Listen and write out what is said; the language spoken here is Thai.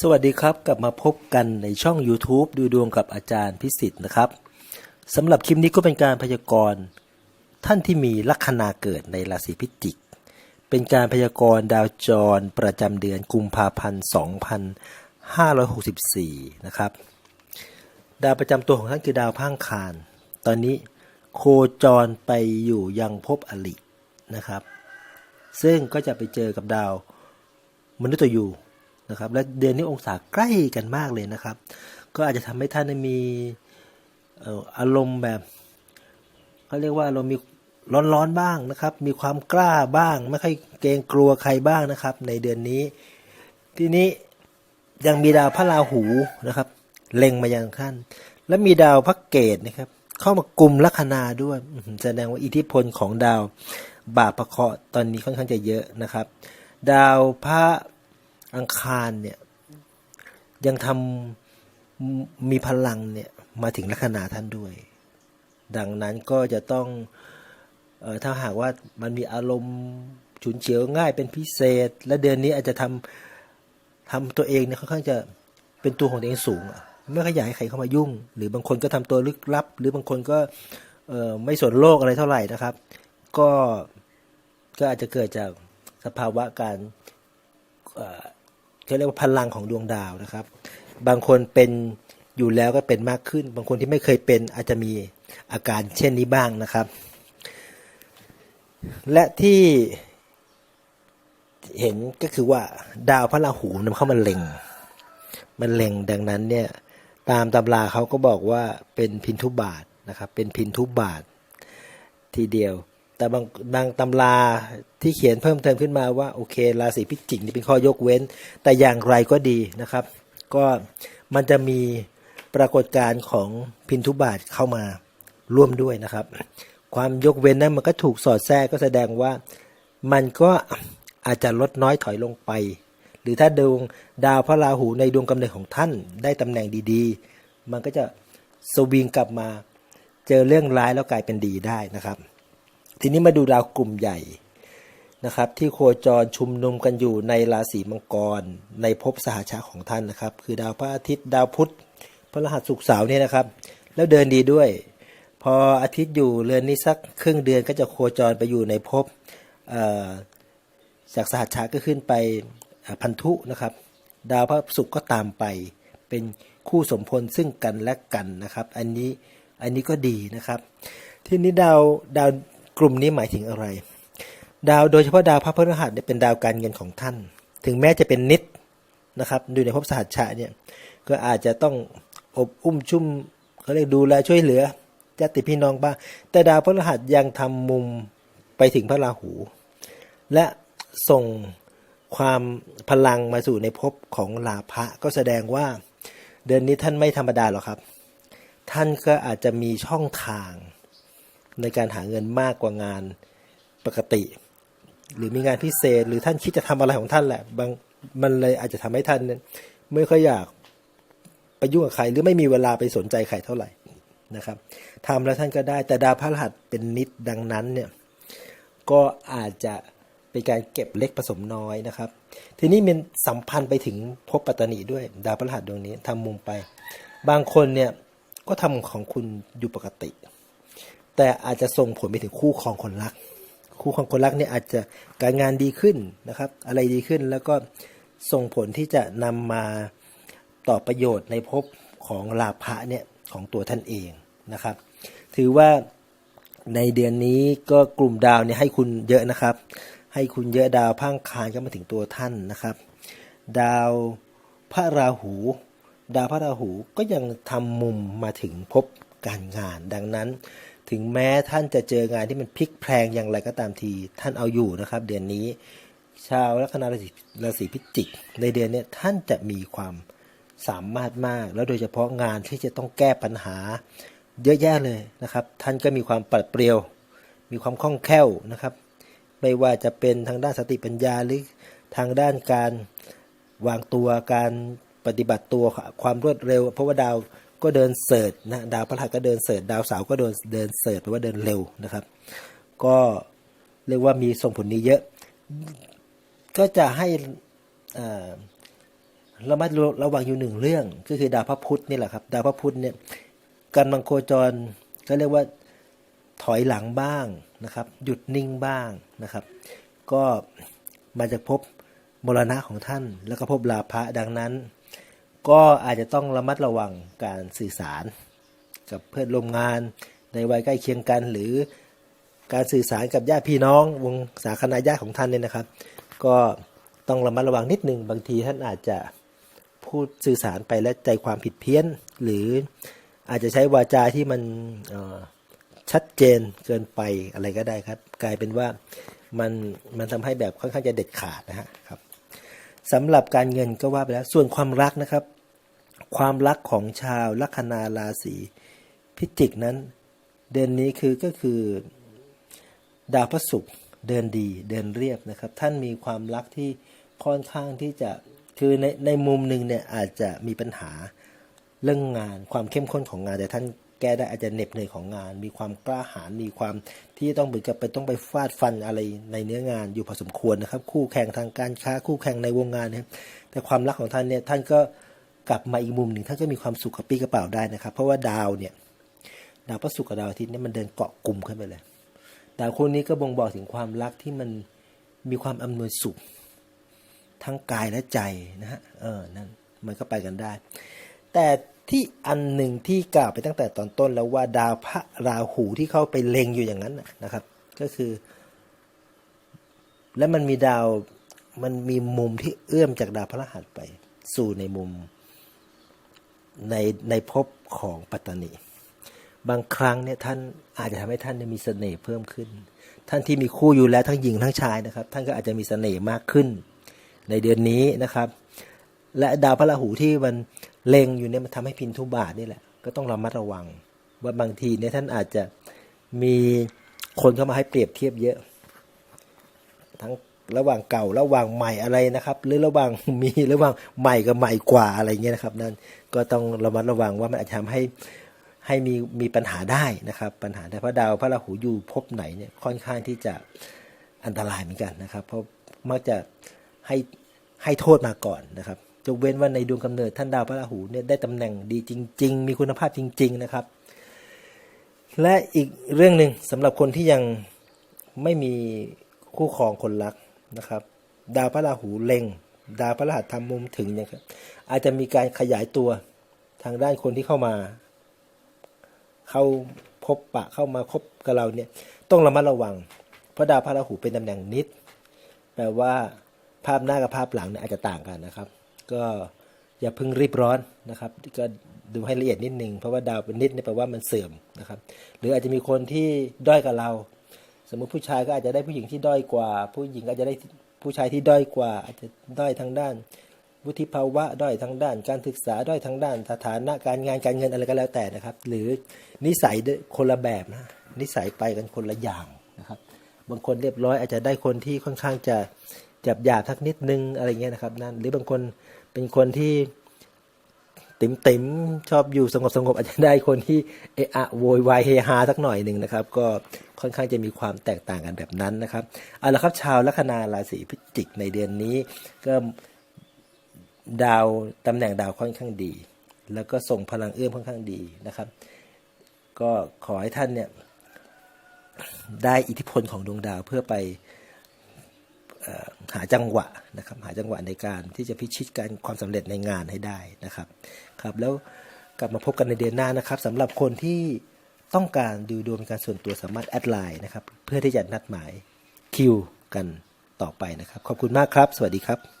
สวัสดีครับ กลับมาพบกันในช่อง YouTube ดูดวงกับอาจารย์พิสิทธิ์นะครับสำหรับคลิปนี้ก็เป็นการพยากรณ์ท่านที่มีลัคนาเกิดในราศีพิจิก เป็นการพยากรณ์ดาวจรประจำเดือนกุมภาพันธ์ 2564 นะครับ ดาวประจำตัวของท่านคือดาวพระอังคาร ตอนนี้โคจรไปอยู่ยังภพอลินะครับ ซึ่งก็จะไปเจอกับดาวมนุษย์ตัวยู นะครับ และเดือนนี้องศาใกล้กันมากเลยนะครับ ก็อาจจะทำให้ท่านมีอารมณ์แบบเขาเรียกว่าเรามีร้อนๆบ้างนะครับ มีความกล้าบ้าง ไม่ค่อยเกรงกลัวใครบ้างนะครับ ในเดือนนี้ ทีนี้ยังมีดาวพระราหูนะครับ เล็งมายังท่าน และมีดาวพระเกตนะครับ เข้ามากลุ่มลัคนาด้วยแสดงว่าอิทธิพลของดาวบาปประเคราะห์ตอนนี้ค่อนข้างจะเยอะนะครับ ดาวพระ อังคารเนี่ยยังทำมีพลังเนี่ยมาถึงลัคนาท่านด้วย ดังนั้นก็จะต้องออถ้าหากว่ามันมีอารมณ์ฉุนเฉียวง่ายเป็นพิเศษ และเดือนนี้อาจจะทำทำตัวเองเนี่ยค่อนข้างจะเป็นตัวของตัวเองสูงไม่ค่อยอยใครเข้ามายุ่ง หรือบางคนก็ทำตัวลึกลับ หรือบางคนก็ไม่สนโลกอะไรเท่าไหร่นะครับ ก็ก็อาจจะเกิดจากสภาวะการ เขาเรียกว่าพลังของดวงดาวนะครับ บางคนเป็นอยู่แล้วก็เป็นมากขึ้น บางคนที่ไม่เคยเป็นอาจจะมีอาการเช่นนี้บ้างนะครับ และที่เห็นก็คือว่าดาวพระราหูนำเข้ามาเล็ง มันเล็งดังนั้นเนี่ยตามตำราเขาก็บอกว่าเป็นพินทุบาทนะครับ เป็นพินทุบาททีเดียว แต่บางบางตำราที่เขียนเพิ่มเติมขึ้นมาว่าโอเค ราศีพิจิกนี่เป็นข้อยกเว้น แต่อย่างไรก็ดีนะครับ ก็มันจะมีปรากฏการณ์ของพินทุบาทเข้ามาร่วมด้วยนะครับ ความยกเว้นนั้นมันก็ถูกสอดแทรกก็แสดงว่ามันก็อาจจะลดน้อยถอยลงไป หรือถ้าดวงดาวพระราหูในดวงกำเนิดของท่านได้ตำแหน่งดีๆ มันก็จะสวิงกลับมาเจอเรื่องร้ายแล้วกลายเป็นดีได้นะครับ ทีนี้มาดูดาวกลุ่มใหญ่นะครับที่โคจรชุมนุมกันอยู่ในราศีมังกร ในภพสหชาของท่านนะครับ คือดาวพระอาทิตย์ดาวพุธพระรหัสศุกร์เสาร์เนี่ยนะครับ แล้วเดินดีด้วย พออาทิตย์อยู่เรือนนี้สักครึ่งเดือนก็จะโคจรไปอยู่ในภพจากสหัสชาก็ขึ้นไปพันธุนะครับ ดาวพระศุกร์ก็ตามไป เป็นคู่สมพลซึ่งกันและกันนะครับ อันนี้อันนี้ก็ดีนะครับ ทีนี้ดาวดาว กลุ่มนี้หมายถึงอะไร ดาวโดยเฉพาะดาวพระพฤหัสเนี่ยเป็นดาวการเงินของท่าน ถึงแม้จะเป็นนิดนะครับดูในภพสหัสชาเนี่ยก็อาจจะต้องอบอุ้มชุ่มเขาเรียกดูแลช่วยเหลือญาติพี่น้องบ้างแต่ดาวพฤหัสยังทำมุมไปถึงพระราหู และส่งความพลังมาสู่ในภพของลาภะก็แสดงว่า เดือนนี้ท่านไม่ธรรมดาหรอกครับ ท่านก็อาจจะมีช่องทาง ในการหาเงินมากกว่างานปกติ หรือมีงานพิเศษ หรือท่านคิดจะทำอะไรของท่านแหละบางมันเลยอาจจะทำให้ท่านไม่ค่อยอยากไปยุ่งกับใคร หรือไม่มีเวลาไปสนใจใครเท่าไหร่นะครับทำแล้วท่านก็ได้แต่ดาวพฤหัสเป็นนิดดังนั้นเนี่ยก็อาจจะเป็นการเก็บเล็กผสมน้อยนะครับ ทีนี้มันสัมพันธ์ไปถึงภพปัตตานีด้วย ดาวพฤหัสดวงนี้ทำมุมไป บางคนเนี่ยก็ทำของคุณอยู่ปกติ แต่อาจจะส่งผลไปถึงคู่ครองคนรัก คู่ครองคนรักเนี่ยอาจจะการงานดีขึ้นนะครับ อะไรดีขึ้นแล้วก็ส่งผลที่จะนำมาต่อประโยชน์ในภพของลาภะเนี่ยของตัวท่านเองนะครับ ถือว่าในเดือนนี้ก็กลุ่มดาวเนี่ยให้คุณเยอะนะครับ ให้คุณเยอะดาวพังคารก็มาถึงตัวท่านนะครับ ดาวพระราหู ดาวพระราหูก็ยังทำมุมมาถึงพบ การงาน ดังนั้น ถึงแม้ท่านจะเจองานที่มันพลิกแพลงอย่างไรก็ตามที ท่านเอาอยู่นะครับ เดือนนี้ ชาวลัคนาราศีราศีพิจิก ในเดือนนี้ท่านจะมีความสามารถมาก แล้วโดยเฉพาะงานที่จะต้องแก้ปัญหา เยอะแยะเลยนะครับ ท่านก็มีความปัดเปรียว มีความคล่องแคล่วนะครับ ไม่ว่าจะเป็นทางด้านสติปัญญาหรือทางด้านการวางตัวการปฏิบัติตัวความรวดเร็ว เพราะว่าดาว ก็เดินเสิร์ชนะดาวพฤหัสก็เดินเสิร์ชดาวเสาร์ก็เดินเดินเสิร์ชแปลว่าเดินเร็วนะครับ ก็เรียกว่ามีส่งผลนี้เยอะ ก็จะให้อ่าระมัดระวังอยู่หนึ่งเรื่อง ก็คือดาวพระพุธนี่แหละครับ ดาวพระพุธเนี่ยกำลังโคจรก็เรียกว่าถอยหลังบ้างนะครับ หยุดนิ่งบ้างนะครับ ก็มาจากภพมรณะของท่าน แล้วก็ภพลาภะดังนั้น ก็อาจจะต้องระมัดระวังการสื่อสาร กับเพื่อนร่วมงานในวัยใกล้เคียงกัน หรือการสื่อสารกับญาติพี่น้อง วงสาคณะญาติของท่านเนี่ยนะครับ ก็ต้องระมัดระวังนิดนึงบางทีท่านอาจจะพูดสื่อสารไปและใจความผิดเพี้ยน หรืออาจจะใช้วาจาที่มันชัดเจนเกินไปอะไรก็ได้ครับ กลายเป็นว่ามันมันทำให้แบบค่อนข้างจะเด็ดขาดนะฮะครับสำหรับการเงินก็ว่าไปแล้วส่วนความรักนะครับ ความรักของชาวลัคนาราศีพิจิกนั้น เดือนนี้คือก็คือ ดาวพระศุกร์เดินดีเดินเรียบนะครับ ท่านมีความรักที่ค่อนข้างที่จะคือในในมุมหนึ่งเนี่ยอาจจะมีปัญหาเรื่องงานความเข้มข้นของงาน แต่ท่านแก้ได้อาจจะเหน็บเหนื่อยของงาน มีความกล้าหาญมีความที่ต้องเหมือนกับไปต้องไปฟาดฟันอะไรในเนื้องานอยู่พอสมควรนะครับ คู่แข่งทางการค้าคู่แข่งในวงงานเนี่ยแต่ความรักของท่านเนี่ยท่านก็ กลับมาอีกมุมหนึ่งท่านก็มีความสุขกับปีกระเป๋าได้นะครับ เพราะว่าดาวเนี่ย ดาวพระศุกร์กับดาวอาทิตย์เนี่ยมันเดินเกาะกลุ่มขึ้นไปเลยดาวคู่นี้ก็บ่งบอกถึงความรักที่มันมีความอำนวยสุข ทั้งกายและใจนะฮะเออนั่นมันก็ไปกันได้ แต่ที่อันหนึ่งที่กล่าวไปตั้งแต่ตอนต้นแล้วว่าดาวพระราหูที่เข้าไปเล็งอยู่อย่างนั้นนะนะครับ ก็คือ และมันมีดาวมันมีมุมที่เอื้อมจากดาวพระรหัสไป สู่ในมุม ในในภพของปัตตานี บางครั้งเนี่ยท่านอาจจะทำให้ท่านเนี่ยมีเสน่ห์เพิ่มขึ้น ท่านที่มีคู่อยู่แล้วทั้งหญิงทั้งชายนะครับ ท่านก็อาจจะมีเสน่ห์มากขึ้น ในเดือนนี้นะครับ และดาวพระราหูที่มันเล็งอยู่เนี่ยมันทำให้พินทุบาทนี่แหละก็ต้องระมัดระวัง ว่าบางทีเนี่ยท่านอาจจะมีคนเข้ามาให้เปรียบเทียบเยอะ ทั้ง ระหว่างเก่าระหว่างใหม่อะไรนะครับ หรือระหว่างมีระหว่างใหม่กับใหม่กว่าอะไรเงี้ยนะครับ นั่นก็ต้องระมัดระวังว่ามันอาจจะทำให้ให้มีมีปัญหาได้นะครับ ปัญหาได้เพราะดาวพระราหูอยู่ภพไหนเนี่ยค่อนข้างที่จะอันตรายเหมือนกันนะครับ เพราะมักจะให้ให้โทษมาก่อนนะครับยกเว้นว่าในดวงกำเนิดท่านดาวพระราหูเนี่ยได้ตำแหน่งดีจริง ๆ มีคุณภาพจริง ๆนะครับ และอีกเรื่องหนึ่งสำหรับคนที่ยังไม่มีคู่ครองคนรัก นะครับ ดาวพระราหูเล็ง ดาวพระรหัสทำมุมถึงเนี่ยครับอาจจะมีการขยายตัวทางด้านคนที่เข้ามา เข้าพบปะเข้ามาคบกับเราเนี่ย ต้องระมัดระวัง เพราะดาวพระราหูเป็นตำแหน่งนิดแปลว่าภาพหน้ากับภาพหลังเนี่ยอาจจะต่างกันนะครับ ก็อย่าเพิ่งรีบร้อนนะครับ ก็ดูให้ละเอียดนิดนึงเพราะว่าดาวเป็นนิดเนี่ยแปลว่ามันเสื่อมนะครับ หรืออาจจะมีคนที่ด้อยกับเรา สมมติผู้ชายก็อาจจะได้ผู้หญิงที่ด้อยกว่า ผู้หญิงอาจจะได้ผู้ชายที่ด้อยกว่า อาจจะด้อยทางด้าน วุฒิภาวะด้อยทางด้าน การศึกษาด้อยทางด้านสถานะการงานการเงินอะไรก็แล้วแต่นะครับ หรือนิสัยคนละแบบนะนิสัยไปกันคนละอย่างนะครับ บางคนเรียบร้อยอาจจะได้คนที่ค่อนข้างจะจับหยาบทักนิดนึงอะไรเงี้ยนะครับนั่นหรือบางคนเป็นคนที่ ติ๋มติ๋มๆชอบอยู่สงบสงบๆอาจจะได้คนที่เอะอะโวยวายเฮฮาสักหน่อยหนึ่งนะครับ ก็ค่อนข้างจะมีความแตกต่างกันแบบนั้นนะครับเอาละครับชาวลัคนาราศีพิจิกในเดือนนี้ก็ดาวตำแหน่งดาวค่อนข้างดี แล้วก็ส่งพลังเอื้อมค่อนข้างดีนะครับ ก็ขอให้ท่านเนี่ยได้อิทธิพลของดวงดาวเพื่อไป หาจังหวะนะครับหาจังหวะในการที่จะพิชิตการความสำเร็จในงานให้ได้นะครับครับแล้วกลับมาพบกันในเดือนหน้านะครับสำหรับคนที่ต้องการดูดวงการส่วนตัวสามารถแอดไลน์นะครับเพื่อที่จะนัดหมายคิวกันต่อไปนะครับ ขอบคุณมากครับ สวัสดีครับ